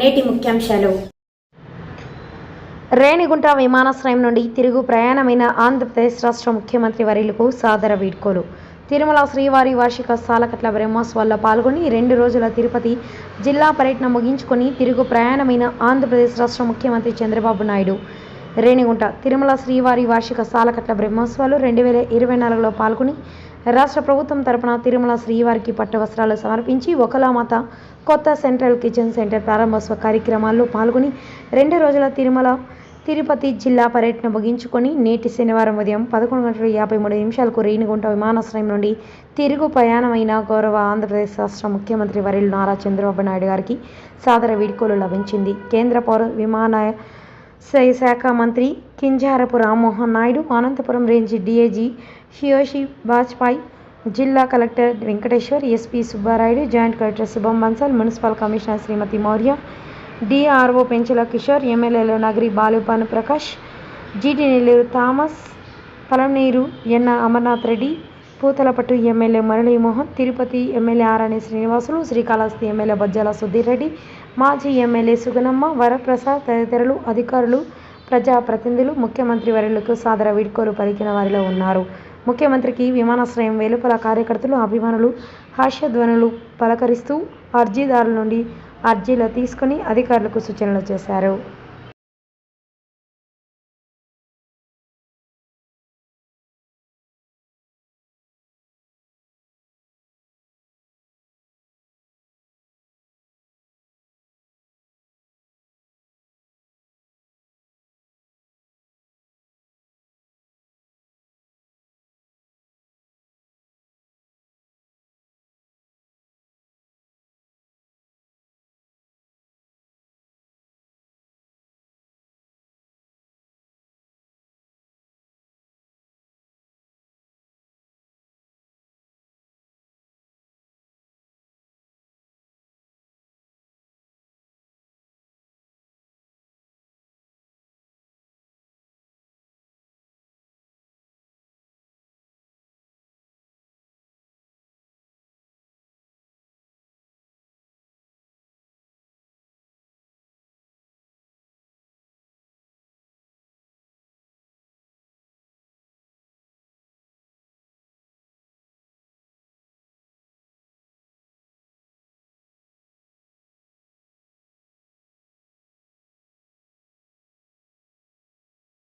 నేటి ముఖ్యాంశాలు. రేణిగుంట విమానాశ్రయం నుండి తిరుగు ప్రయాణమైన ఆంధ్రప్రదేశ్ రాష్ట్ర ముఖ్యమంత్రి వర్యులకు సాదర వీడ్కోలు. తిరుమల శ్రీవారి వార్షిక సాలకట్ల బ్రహ్మోత్సవాల్లో పాల్గొని రెండు రోజుల తిరుపతి జిల్లా పర్యటన ముగించుకొని తిరుగు ప్రయాణమైన ఆంధ్రప్రదేశ్ రాష్ట్ర ముఖ్యమంత్రి చంద్రబాబు నాయుడు. రేణిగుంట తిరుమల శ్రీవారి వార్షిక సాలకట్ల బ్రహ్మోత్సవాలు రెండు వేల ఇరవై నాలుగులో పాల్గొని రాష్ట్ర ప్రభుత్వం తరపున తిరుమల శ్రీవారికి పట్టు వస్త్రాలు సమర్పించి ఒకలామాత కొత్త సెంట్రల్ కిచెన్ సెంటర్ ప్రారంభోత్సవ కార్యక్రమాల్లో పాల్గొని రెండు రోజుల తిరుమల తిరుపతి జిల్లా పర్యటన ముగించుకొని నేటి శనివారం ఉదయం పదకొండు గంటల యాభై మూడు నిమిషాలకు రేణిగుంట విమానాశ్రయం నుండి తిరుగు ప్రయాణమైన గౌరవ ఆంధ్రప్రదేశ్ రాష్ట్ర ముఖ్యమంత్రి వరిల్ నారా చంద్రబాబు నాయుడు గారికి సాదర వీడ్కోలు లభించింది. కేంద్ర పౌర విమానయ శాఖ మంత్రి కింజారపు రామ్మోహన్ నాయుడు అనంతపురం రేంజ్ డీఐజీ షియోషి వాజ్పాయ్ జిల్లా collector Venkateshwar SP Subbarayudu joint collector Shubham Bansal municipal commissioner Shrimati Mourya DRO Penchala Kishore ఎమ్మెల్యేలు నగరి బాలుపాను ప్రకాష్ జీటీ నెల్లూరు థామస్ పలనీరు ఎన్న Amarnath Reddy Puthalapattu MLA Muralimohan Tirupati MLA Arani Srinivasulu Srikalahasti MLA Bojjala Sudheer Reddy మాజీ MLA Suganamma Varaprasad తదితరులు అధికారులు ప్రజాప్రతినిధులు ముఖ్యమంత్రి వర్యులకు సాదర వీడ్కోలు పలికిన వారిలో ఉన్నారు. ముఖ్యమంత్రికి విమానాశ్రయం వెలుపల కార్యకర్తలు అభిమానులు హాస్యధ్వనులు పలకరిస్తూ అర్జీదారుల నుండి అర్జీలు తీసుకుని అధికారులకు సూచనలు చేశారు.